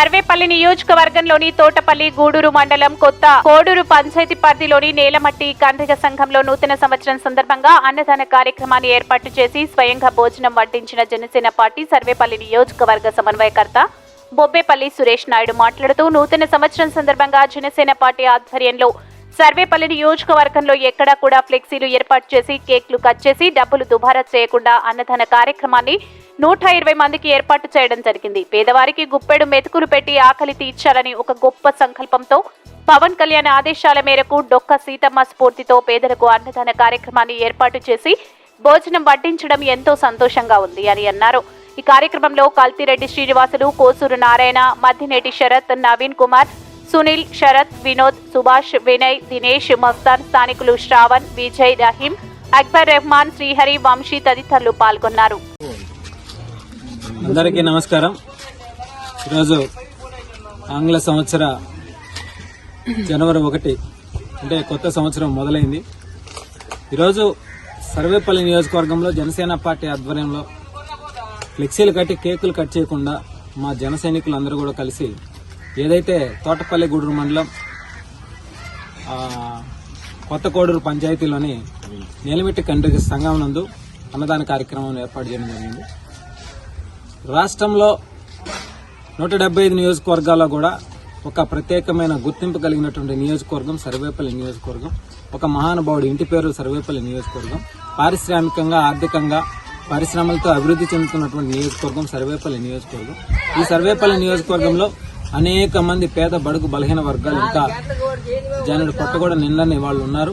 సర్వేపల్లి నియోజకవర్గంలోని తోటపల్లి గూడూరు మండలం కొత్త కోడూరు పంచాయతీ పరిధిలోని నేలమట్టి కండ్రిగ సంఘంలో నూతన సంవత్సరం సందర్భంగా అన్నదాన కార్యక్రమాన్ని ఏర్పాటు చేసి స్వయంగా భోజనం వడ్డించిన జనసేన పార్టీ సర్వేపల్లి నియోజకవర్గ సమన్వయకర్త బొబ్బేపల్లి సురేష్ నాయుడు మాట్లాడుతూ నూతన సంవత్సరం సందర్భంగా జనసేన పార్టీ ఆధ్వర్యంలో సర్వేపల్లి నియోజకవర్గంలో ఎక్కడా కూడా ఫ్లెక్సీలు ఏర్పాటు చేసి కేక్లు కట్ చేసి డబ్బులు దుబారా చేయకుండా అన్నదాన కార్యక్రమాన్ని నూట ఇరవై మందికి ఏర్పాటు చేయడం జరిగింది. పేదవారికి గుప్పెడు మెతుకులు పెట్టి ఆకలి తీర్చాలని ఒక గొప్ప సంకల్పంతో పవన్ కళ్యాణ్ ఆదేశాల మేరకు డొక్క సీతమ్మ స్ఫూర్తితో పేదలకు అన్నదాన కార్యక్రమాన్ని ఏర్పాటు చేసి భోజనం వడ్డించడం ఎంతో సంతోషంగా ఉంది అని అన్నారు. ఈ కార్యక్రమంలో కల్తిరెడ్డి శ్రీనివాసులు కోసూరు నారాయణ మద్దినేటి శరత్ నవీన్ కుమార్ సునీల్ శరత్ వినోద్ సుభాష్ వినయ్ దినేష్ మస్తాన్ స్థానికులు శ్రావణ్ విజయ్ రహీం అక్బర్ రెహమాన్ శ్రీహరి వంశీ తదితరులు పాల్గొన్నారు. అందరికీ నమస్కారం. ఈరోజు ఆంగ్ల సంవత్సర జనవరి ఒకటి అంటే కొత్త సంవత్సరం మొదలైంది. ఈరోజు సర్వేపల్లి నియోజకవర్గంలో జనసేన పార్టీ ఆధ్వర్యంలో ఫ్లెక్సీలు కట్టి కేకులు కట్ చేయకుండా మా జన సైనికులు అందరూ కూడా కలిసి ఏదైతే తోటపల్లి గూడూరు మండలం కొత్త కోడూరు పంచాయతీలోని నేలమిట్టి కండ్రి సంఘం నందు అన్నదాన కార్యక్రమం ఏర్పాటు చేయడం జరిగింది. రాష్ట్రంలో నూట డెబ్బై ఐదు నియోజకవర్గాల్లో కూడా ఒక ప్రత్యేకమైన గుర్తింపు కలిగినటువంటి నియోజకవర్గం సర్వేపల్లి నియోజకవర్గం. ఒక మహానుభావుడు ఇంటి పేరు సర్వేపల్లి నియోజకవర్గం. పారిశ్రామికంగా ఆర్థికంగా పరిశ్రమలతో అభివృద్ధి చెందుతున్నటువంటి నియోజకవర్గం సర్వేపల్లి నియోజకవర్గం. ఈ సర్వేపల్లి నియోజకవర్గంలో అనేక మంది పేద బడుగు బలహీన వర్గాలు ఇంకా జనుడు పొట్ట కూడా నిండని వాళ్ళు ఉన్నారు.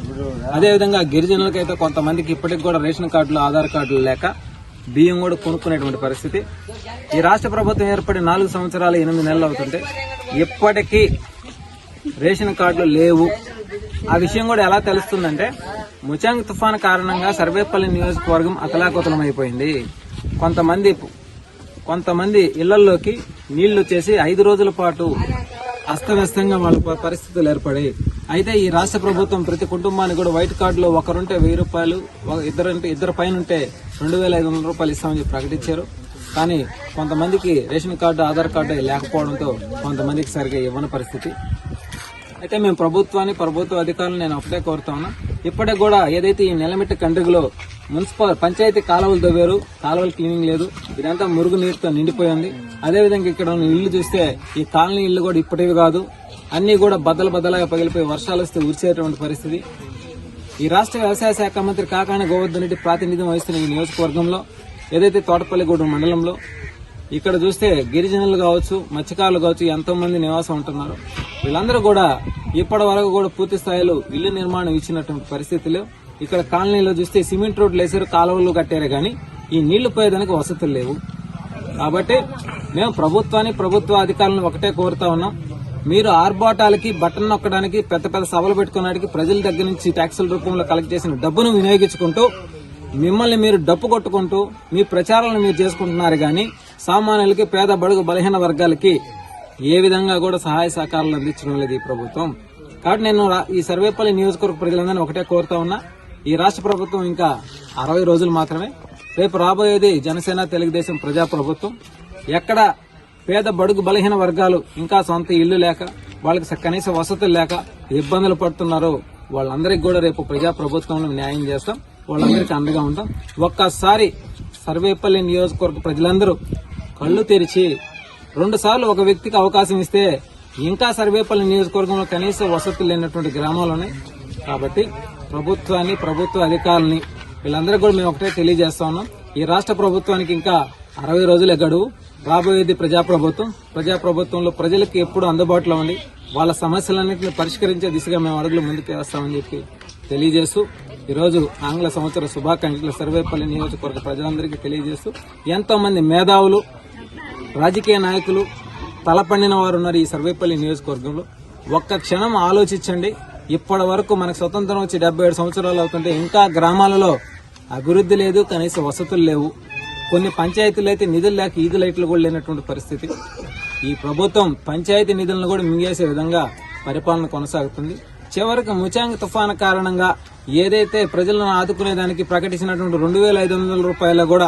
అదేవిధంగా గిరిజనులకైతే కొంతమందికి ఇప్పటికి కూడా రేషన్ కార్డులు ఆధార్ కార్డులు లేక బియ్యం కూడా కొనుక్కునేటువంటి పరిస్థితి. ఈ రాష్ట్ర ప్రభుత్వం ఏర్పడి నాలుగు సంవత్సరాలు ఎనిమిది నెలలు అవుతుంటే ఇప్పటికీ రేషన్ కార్డులు లేవు. ఆ విషయం కూడా ఎలా తెలుస్తుందంటే ముచాంగ్ తుఫాన్ కారణంగా సర్వేపల్లి నియోజకవర్గం అతలాకుతలం అయిపోయింది కొంతమంది కొంతమంది ఇళ్ళలోకి నీళ్ళు వచ్చేసి ఐదు రోజుల పాటు అస్తవ్యస్తంగా వాళ్ళ పరిస్థితులు ఏర్పడాయి అయితే ఈ రాష్ట్ర ప్రభుత్వం ప్రతి కుటుంబానికి కూడా వైట్ కార్డులో ఒకరుంటే వెయ్యి రూపాయలు ఇద్దరు ఇద్దరంటే ఇద్దరు పైన ఉంటే రెండు వేల ఐదు వందల రూపాయలు ఇస్తామని ప్రకటించారు. కానీ కొంతమందికి రేషన్ కార్డు ఆధార్ కార్డు లేకపోవడంతో కొంతమందికి సరిగా ఇవ్వని పరిస్థితి. అయితే మేము ప్రభుత్వాన్ని ప్రభుత్వ అధికారులు నేను ఒకటే కోరుతా ఉన్నా. ఇప్పటికి కూడా ఏదైతే ఈ నెలమిట్ట కండ్రిగలో మున్సిపల్ పంచాయతీ కాలువలు తవ్వారు కాలువలు క్లీనింగ్ లేదు ఇదంతా మురుగు నీటితో నిండిపోయింది. అదేవిధంగా ఇక్కడ ఉన్న ఇల్లు చూస్తే ఈ కాలనీ ఇల్లు కూడా ఇప్పటివి కాదు. అన్ని కూడా బద్దలు బద్దలుగా పగిలిపోయి వర్షాలు వస్తే ఉరిచేటువంటి పరిస్థితి. ఈ రాష్ట్ర వ్యవసాయ శాఖ మంత్రి కాకాని గోవర్ధన్ రెడ్డి ప్రాతినిధ్యం వహిస్తున్న ఈ నియోజకవర్గంలో ఏదైతే తోటపల్లిగూడెం మండలంలో ఇక్కడ చూస్తే గిరిజనులు కావచ్చు మత్స్యకారులు కావచ్చు ఎంతో మంది నివాసం ఉంటున్నారు. వీళ్ళందరూ కూడా ఇప్పటి వరకు కూడా పూర్తి స్థాయిలో ఇల్లు నిర్మాణం ఇచ్చినటువంటి పరిస్థితులు ఇక్కడ కాలనీలో చూస్తే సిమెంట్ రోడ్లు వేసారు కాలువలు కట్టారు కానీ ఈ నీళ్ళు పోయేదానికి వసతులు లేవు. కాబట్టి మేము ప్రభుత్వాన్ని ప్రభుత్వ అధికారులను ఒకటే కోరుతా ఉన్నాం. మీరు ఆర్భాటాలకి బట్టన్ నొక్కడానికి పెద్ద పెద్ద సభలు పెట్టుకోవడానికి ప్రజల దగ్గర నుంచి ట్యాక్సుల రూపంలో కలెక్ట్ చేసిన డబ్బును వినియోగించుకుంటూ మిమ్మల్ని మీరు డప్పు కొట్టుకుంటూ మీ ప్రచారాలను మీరు చేసుకుంటున్నారు కానీ సామాన్యులకి పేద బడుగు బలహీన వర్గాలకి ఏ విధంగా కూడా సహాయ సహకారాలు అందించడం లేదు ఈ ప్రభుత్వం. కాబట్టి నేను ఈ సర్వేపల్లి నియోజకవర్గ ప్రజలందరినీ ఒకటే కోరుతా ఉన్నా ఈ రాష్ట్ర ప్రభుత్వం ఇంకా అరవై రోజులు మాత్రమే. రేపు రాబోయేది జనసేన తెలుగుదేశం ప్రజా ప్రభుత్వం. ఎక్కడ పేద బడుగు బలహీన వర్గాలు ఇంకా సొంత ఇల్లు లేక వాళ్ళకి కనీస వసతులు లేక ఇబ్బందులు పడుతున్నారో వాళ్ళందరికీ కూడా రేపు ప్రజా ప్రభుత్వంలో న్యాయం చేస్తాం. వాళ్ళందరికీ అండగా ఉంటాం. ఒక్కసారి సర్వేపల్లి నియోజకవర్గ ప్రజలందరూ కళ్ళు తెరిచి రెండుసార్లు ఒక వ్యక్తికి అవకాశం ఇస్తే ఇంకా సర్వేపల్లి నియోజకవర్గంలో కనీస వసతులు లేనటువంటి గ్రామాలు ఉన్నాయి కాబట్టి ప్రభుత్వాన్ని ప్రభుత్వ అధికారులని వీళ్ళందరికీ కూడా మేము ఒకటే తెలియజేస్తా ఉన్నాం. ఈ రాష్ట్ర ప్రభుత్వానికి ఇంకా అరవై రోజులే గడువు. రాబోయేది ప్రజాప్రభుత్వం. ప్రజాప్రభుత్వంలో ప్రజలకు ఎప్పుడు అందుబాటులో ఉండి వాళ్ళ సమస్యలన్నింటినీ పరిష్కరించే దిశగా మేము అడుగులు ముందుకు వేస్తామని చెప్పి తెలియజేస్తూ ఈరోజు ఆంగ్ల సంవత్సర శుభాకాంక్షలు సర్వేపల్లి నియోజకవర్గ ప్రజలందరికీ తెలియజేస్తూ ఎంతోమంది మేధావులు రాజకీయ నాయకులు తలపండిన వారు ఉన్నారు ఈ సర్వేపల్లి నియోజకవర్గంలో. ఒక్క క్షణం ఆలోచించండి. ఇప్పటి వరకు మనకు స్వతంత్రం వచ్చి డెబ్బై ఏడు సంవత్సరాలు అవుతుంటే ఇంకా గ్రామాలలో అభివృద్ధి లేదు కనీస వసతులు లేవు. కొన్ని పంచాయతీలు అయితే నిధులు లేక ఈదు లైట్లు కూడా లేనటువంటి పరిస్థితి. ఈ ప్రభుత్వం పంచాయతీ నిధులను కూడా మింగేసే విధంగా పరిపాలన కొనసాగుతుంది. చివరికి ముచాంగ్ తుఫాను కారణంగా ఏదైతే ప్రజలను ఆదుకునేదానికి ప్రకటించినటువంటి రెండు వేల ఐదు వందల రూపాయల కూడా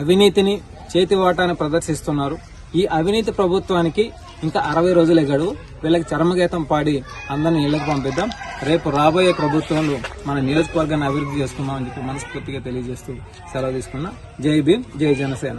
అవినీతిని చేతి వాటాన్ని ప్రదర్శిస్తున్నారు. ఈ అవినీతి ప్రభుత్వానికి ఇంకా అరవై రోజులే గడువు. వీళ్ళకి చర్మగీతం పాడి అందరిని ఇళ్ళకు పంపిద్దాం. రేపు రాబోయే ప్రభుత్వంలో మన నియోజకవర్గాన్ని అభివృద్ధి చేసుకుందాం అని చెప్పి మనస్ఫూర్తిగా తెలియజేస్తూ సెలవు తీసుకున్నా జై భీమ్ జై జనసేన.